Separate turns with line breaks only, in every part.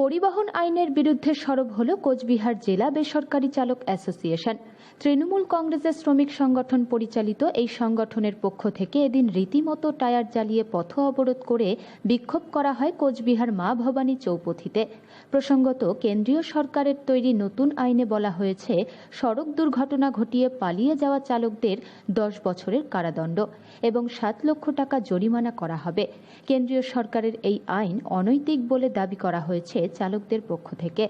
পরিবহন আইনের বিরুদ্ধে সরব হল কোচবিহার জেলা বেসরকারি চালক অ্যাসোসিয়েশন। তৃণমূল কংগ্রেসের শ্রমিক সংগঠন পরিচালিত এই সংগঠনের পক্ষ থেকে এদিন রীতিমতো টায়ার জ্বালিয়ে পথ অবরোধ করে বিক্ষোভ করা হয় কোচবিহার মা ভবানী চৌপথিতে। প্রসঙ্গত, কেন্দ্রীয় সরকারের তৈরি নতুন আইনে বলা হয়েছে, সড়ক দুর্ঘটনা ঘটিয়ে পালিয়ে যাওয়া চালকদের দশ বছরের কারাদণ্ড এবং সাত লক্ষ টাকা জরিমানা করা হবে। কেন্দ্রীয় সরকারের এই আইন অনৈতিক বলে দাবি করা হয়েছে চালকদের পক্ষ থেকে।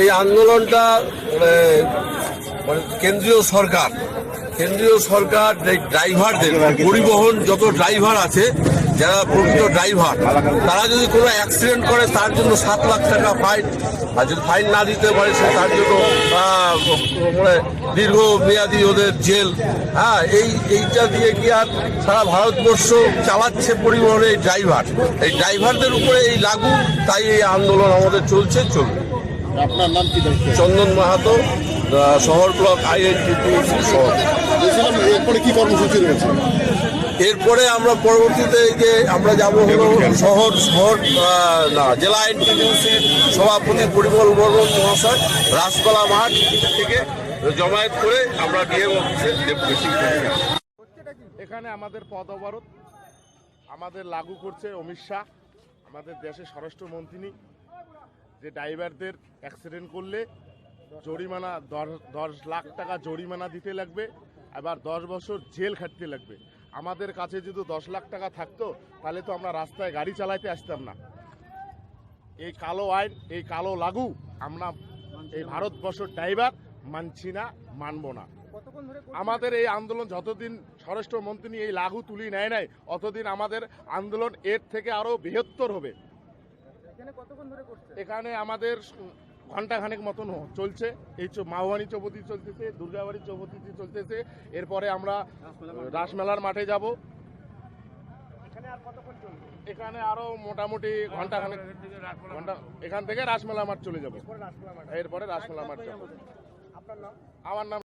এই আন্দোলনটা মানে মানে কেন্দ্রীয় সরকার কেন্দ্রীয় সরকার ড্রাইভারদের পরিবহন যত ড্রাইভার আছে, যারা প্রকৃত ড্রাইভার তারা যদি কোনো অ্যাক্সিডেন্ট করে, তার জন্য সাত লাখ টাকা ফাইন আর যদি ফাইন না দিতে পারে, সে তার জন্য মানে দীর্ঘ মেয়াদি ওদের জেল। হ্যাঁ এই, এইটা দিয়ে কি আর সারা ভারতবর্ষ চালাচ্ছে পরিবহনে এই ড্রাইভার এই ড্রাইভারদের উপরে এই লাগু, তাই এই আন্দোলন আমাদের চলছে, চলবে।
আপনার নাম কি
চন্দন মাহাতো শহর ব্লক আইএনটিটিউসি শহর।
এরপরে কি কর্মসূচি রয়েছে?
এরপরে আমরা পরবর্তীতে এই যে আমরা যাব হলো শহর শহর না জেলা আইনটিটিউসির সভাপতি পরিমল বর্মন মহাশয় রাসপালা মাঠ থেকে জমায়েত করে আমরা ডিএম অফিসে
এখানে আমাদের পদ অবরোধ। আমাদের লাগু করছে অমিত শাহ আমাদের দেশের স্বরাষ্ট্রমন্ত্রী। যে ড্রাইভারদের অ্যাক্সিডেন্ট করলে জরিমানা দশ দশ লাখ টাকা জরিমানা দিতে লাগবে আবার দশ বছর জেল খাটতে লাগবে। আমাদের কাছে যদি দশ লাখ টাকা থাকতো তাহলে তো আমরা রাস্তায় গাড়ি চালাইতে আসতাম না। এই কালো আইন এই কালো লাগু আমরা এই ভারতবর্ষের ড্রাইভার মানছি না মানব না। আমাদের এই আন্দোলন যতদিন স্বরাষ্ট্রমন্ত্রী এই লাগু তুলি নেয় নাই অতদিন আমাদের আন্দোলন এর থেকে আরও বৃহত্তর হবে। এখানে আমাদের ঘণ্টা খানেক মতন চলছে। এই মাওয়ানি চৌপতি চলতেছে দুর্গাবাড়ি চৌপতি চলতেছে। এরপরে আমরা রাসমেলার মাঠে যাব। এখানে আরও মোটামুটি ঘণ্টা খানেক ঘণ্টা এখান থেকে রাসমেলা মাঠ চলে যাব। এরপরে রাসমেলা মাঠ। যাব। আমার নাম